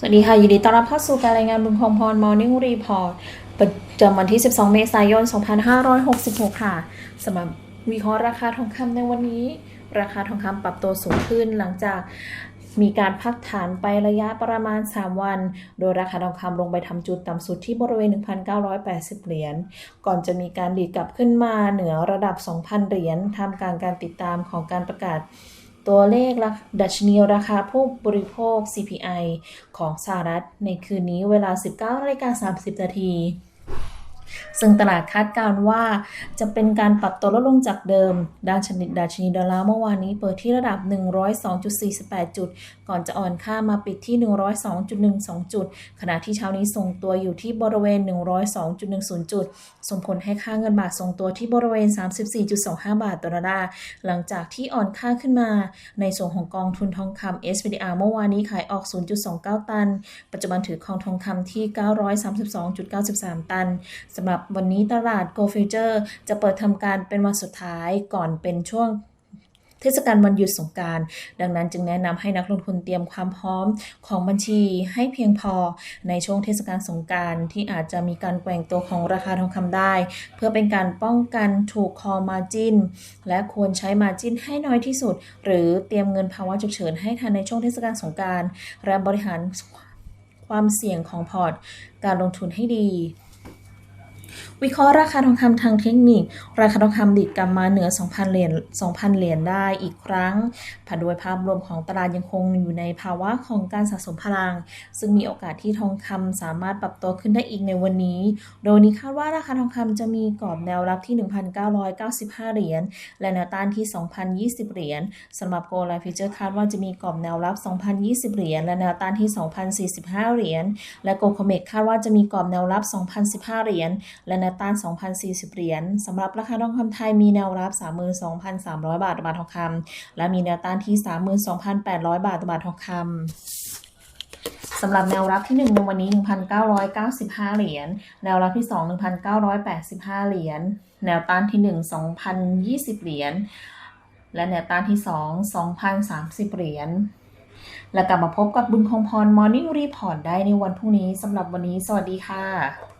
สวัสดีค่ะ ยินดีต้อนรับเข้าสู่การรายงานบุญคงพร Morning Report ประจำวันที่ 12 เมษายน 2566 ค่ะสำหรับวิเคราะห์ราคาทองคำในวันนี้ ราคาทองคำปรับตัวสูงขึ้นหลังจากมีการพักฐานไประยะประมาณ 3 วัน โดยราคาทองคำลงไปทำจุดต่ำสุดที่บริเวณ 1,980 เหรียญ ก่อนจะมีการดีดกลับขึ้นมาเหนือระดับ 2,000 เหรียญท่ามกลางการติดตามของการประกาศ ตัวเลขดัชนีราคาผู้บริโภค CPI ของสหรัฐในคืนนี้เวลา 19นาฬิกา30 นาที ซึ่งตลาดคาดการณ์ว่าจะเป็นการปรับตัวลดลงจากเดิม ด้านชนิดดัชนีดอลลาร์เมื่อวานนี้เปิดที่ระดับ 102.48 จุด ก่อนจะอ่อนค่ามาปิดที่ 102.12 จุด ขณะที่เช้านี้ทรงตัวอยู่ที่บริเวณ 102.10 จุด ส่งผลให้ค่าเงินบาททรงตัวที่บริเวณ 34.25 บาทต่อดอลลาร์ หลังจากที่อ่อนค่าขึ้นมา ในส่วนของกองทุนทองคำ SPDR เมื่อวานนี้ขายออก 0.29 ตัน ปัจจุบันถือครองทองคำที่ 932.93 ตันสำหรับวันนี้ตลาด Go Future จะเปิดทำการเป็นวันสุดท้ายก่อนเป็นช่วงเทศกาลวันหยุดสงการ ดังนั้นจึงแนะนำให้นักลงทุนเตรียมความพร้อมของบัญชีให้เพียงพอในช่วงเทศกาลสงการที่อาจจะมีการแกว่งตัวของราคาทองคำได้ เพื่อเป็นการป้องกันถูกคอมาจินและควรใช้มาจินให้น้อยที่สุด หรือเตรียมเงินภาวะฉุกเฉินให้ทันในช่วงเทศกาลสงการและบริหารความเสี่ยงของพอร์ต การลงทุนให้ดี วิเคราะห์ราคาทองคำทางเทคนิค ราคาทองคำดิดกลับมาเหนือ 2,000 เหรียญ 2,000 เหรียญได้อีกครั้งผ่านโดยภาพรวมของตลาดยังคงอยู่ในภาวะของการสะสมพลัง ซึ่งมีโอกาสที่ทองคำสามารถปรับตัวขึ้นได้อีกในวันนี้ โดยนี้คาดว่าราคาทองคำจะมีกรอบแนวรับที่ 1,995 เหรียญ และแนวต้านที่ 2,020 เหรียญสำหรับโกลไลฟิเจอร์คาดว่าจะมีกรอบแนวรับ 2,020 เหรียญ และแนวต้านที่ 2,045 เหรียญ และโกลคอมเมกคาดว่าจะมีกรอบแนวรับ 2,015 เหรียญและแนวต้าน 2,040 เหรียญสำหรับราคาทองคำไทยมีแนวรับ 32,300 บาทต่อบาททองคำและมีแนวต้านที่ 32,800 บาทต่อบาททองคำสำหรับแนวรับที่1ในวันนี้ 1,995 เหรียญ แนวรับที่ 2 1,985 เหรียญ แนวต้านที่ 1 2,020 เหรียญ และแนวต้านที่ 2 2,030 เหรียญ และกลับมาพบกับบุญคงพร Morning Report ได้ในวันพรุ่งนี้สำหรับวันนี้ สวัสดีค่ะ